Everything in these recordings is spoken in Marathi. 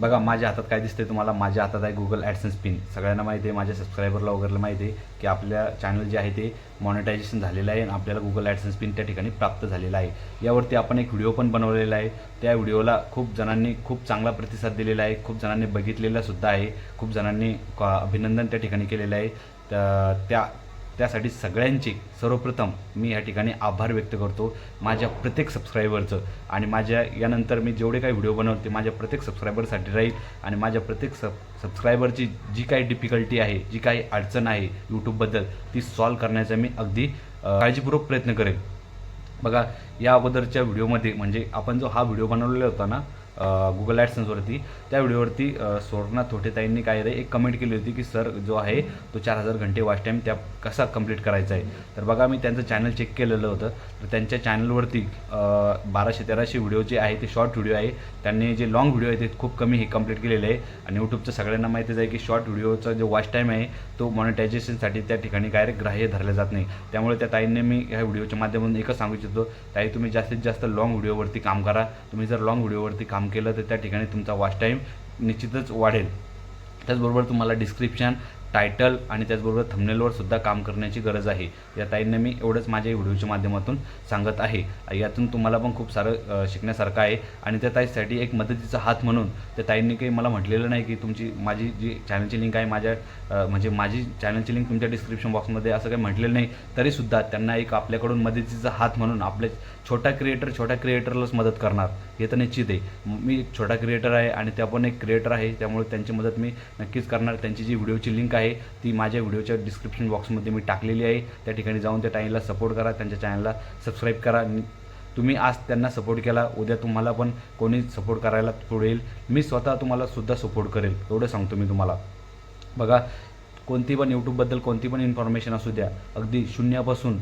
बघा माझ्या हातात काय दिसतंय तुम्हाला? माझ्या हातात आहे गुगल ॲडसन्स पिन सगळ्यांना माहिती आहे माझ्या सबस्क्रायबरला वगैरे माहिती आहे की आपल्या चॅनल जे आहे ते मॉनिटायझेशन झालेलं आहे आणि आपल्याला गुगल ॲडसन्स पिन त्या ठिकाणी प्राप्त झालेला आहे. यावरती आपण एक व्हिडिओ पण बनवलेला आहे. त्या व्हिडिओला खूप जणांनी खूप चांगला प्रतिसाद दिलेला आहे. खूप जणांनी बघितलेला सुद्धा आहे. खूप जणांनी अभिनंदन त्या ठिकाणी केलेलं आहे. तर त्या त्यासाठी सगळ्यांचे सर्वप्रथम मी या ठिकाणी आभार व्यक्त करतो माझ्या प्रत्येक सबस्क्रायबरचं आणि माझ्या यानंतर मी जेवढे काही व्हिडिओ बनवते माझ्या प्रत्येक सबस्क्रायबरसाठी राहील. आणि माझ्या प्रत्येक सब सबस्क्रायबरची जी काही डिफिकल्टी आहे जी काही अडचण आहे यूट्यूबबद्दल ती सॉल्व करण्याचा मी अगदी काळजीपूर्वक प्रयत्न करेन बघा या अगोदरच्या व्हिडिओमध्ये म्हणजे आपण जो हा व्हिडिओ बनवलेला होता ना गुगल ॲडसन्सवरती त्या व्हिडिओवरती अ, थोटेताईंनी काय एक कमेंट केली होती की सर जो आहे तो चार हजार घंटे वॉच टाईम त्या कसा कंप्लीट करायचा आहे? तर बघा मी त्यांचं चॅनल चेक केलेलं होतं. तर त्यांच्या चॅनलवरती बाराशे तेराशे व्हिडिओ जे आहे ते शॉर्ट व्हिडिओ आहे. त्यांनी जे लॉंग व्हिडिओ आहे ते खूप कमी हे कंप्लीट केलेले आहे. आणि यूट्यूबचं सगळ्यांना माहितीच आहे की शॉर्ट व्हिडिओचा जो वॉच टाईम आहे तो मॉनिटायझेशनसाठी त्या ठिकाणी काय ग्राह्य धरले जात नाही. त्यामुळे त्या ताईंनी मी ह्या व्हिडिओच्या माध्यमातून एकच सांगू इच्छितो. ताई तुम्ही जास्तीत जास्त लॉंग व्हिडिओवरती काम करा. तुम्ही जर लॉंग व्हिडिओवरती काम केलं तर त्या ठिकाणी तुमचा वॉच टाईम निश्चितच वाढेल. त्याचबरोबर तुम्हाला डिस्क्रिप्शन टायटल आणि त्याचबरोबर थंबनेलवर सुद्धा काम करण्याची गरज आहे. या ताईंना मी एवढंच माझ्या व्हिडिओच्या माध्यमातून सांगत आहे. यातून तुम्हाला पण खूप सारं शिकण्यासारखं आहे. आणि त्या ताईसाठी एक मदतीचा हात म्हणून त्या ताईंनी काही मला म्हटलेलं नाही की तुमची माझी जी चॅनलची लिंक आहे माझ्या म्हणजे माझी चॅनलची लिंक तुमच्या डिस्क्रिप्शन बॉक्समध्ये असं काही म्हटलेलं नाही. तरीसुद्धा त्यांना एक आपल्याकडून मदतीचा हात म्हणून आपले छोटा क्रिएटर छोट्या क्रिएटरलाच मदत करणार. हे तर निश्चित आहे. मी एक छोटा क्रिएटर आहे आणि त्या पण एक क्रिएटर आहे. त्यामुळे त्यांची मदत मी नक्कीच करणार. त्यांची जी व्हिडिओची लिंक आहे ती माझ्या व्हिडिओच्या डिस्क्रिप्शन बॉक्समध्ये मी टाकलेली आहे. त्या ठिकाणी जाऊन त्या टाईमला सपोर्ट करा त्यांच्या चॅनलला सबस्क्राईब करा. तुम्ही आज त्यांना सपोर्ट केला उद्या तुम्हाला पण कोणी सपोर्ट करायला पुढे येईल मी स्वतः तुम्हाला सुद्धा सपोर्ट करेल एवढं सांगतो मी तुम्हाला. बघा कोणती पण यूट्यूबबद्दल कोणती पण इन्फॉर्मेशन असू द्या अगदी शून्यापासून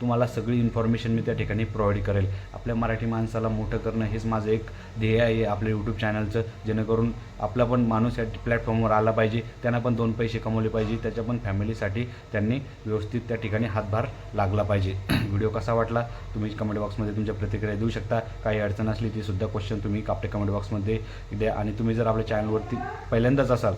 तुम्हाला सगळी इन्फॉर्मेशन मी त्या ठिकाणी प्रोव्हाइड करेल. आपल्या मराठी माणसाला मोठं करणं हेच माझं एक ध्येय आहे आपल्या यूट्यूब चॅनलचं जेणेकरून आपला पण माणूस या प्लॅटफॉर्मवर आला पाहिजे. त्यांना पण दोन पैसे कमवले पाहिजे. त्याच्या पण फॅमिलीसाठी त्यांनी व्यवस्थित त्या ठिकाणी हातभार लागला पाहिजे. व्हिडिओ कसा वाटला? तुम्ही कमेंट बॉक्समध्ये तुमच्या प्रतिक्रिया देऊ शकता. काही अडचण असली ती सुद्धा क्वेश्चन तुम्ही आपल्या कमेंट बॉक्समध्ये द्या. आणि तुम्ही जर आपल्या चॅनलवरती पहिल्यांदाच असाल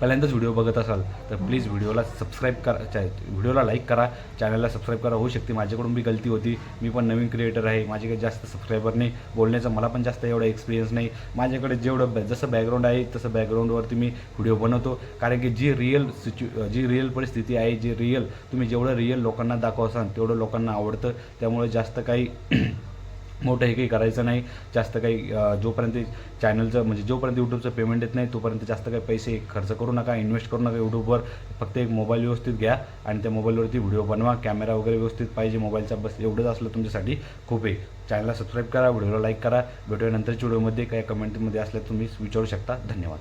पहिल्यांदाच व्हिडिओ बघत असाल तर प्लीज व्हिडिओला सबस्क्राईब करा व्हिडिओला लाईक करा चॅनलला सबस्क्राईब करा. होऊ शकते माझ्याकडून बी गलती होती. मी पण नवीन क्रिएटर आहे माझ्याकडे जास्त सबस्क्रायबर नाही. बोलण्याचा मला पण जास्त एवढा एक्सपिरियन्स नाही. माझ्याकडे जेवढं ब- जसं बॅकग्राऊंड आहे तसं बॅकग्राऊंडवरती मी व्हिडिओ बनवतो. कारण की जी रिअल सिच्यु जी रिअल परिस्थिती आहे जी रिअल तुम्ही जेवढं रिअल लोकांना दाखवसान तेवढं लोकांना आवडतं. त्यामुळे जास्त काही मोठं हे काही करायचं नाही. जास्त काही जोपर्यंत चॅनलचं म्हणजे जोपर्यंत यूट्यूबचं पेमेंट येत नाही तोपर्यंत जास्त काही पैसे खर्च करू नका इन्व्हेस्ट करू नका यूट्यूबवर फक्त एक मोबाईल व्यवस्थित घ्या आणि त्या मोबाईलवरती व्हिडिओ बनवा. कॅमेरा वगैरे व्यवस्थित पाहिजे मोबाईलचा बस एवढंच असलं तुमच्यासाठी खूप आहे. चॅनलला सबस्क्राईब करा व्हिडिओला लाईक करा. भेटूया नंतरच्या व्हिडिओमध्ये काही कमेंटमध्ये असल्या तुम्ही विचारू शकता. धन्यवाद.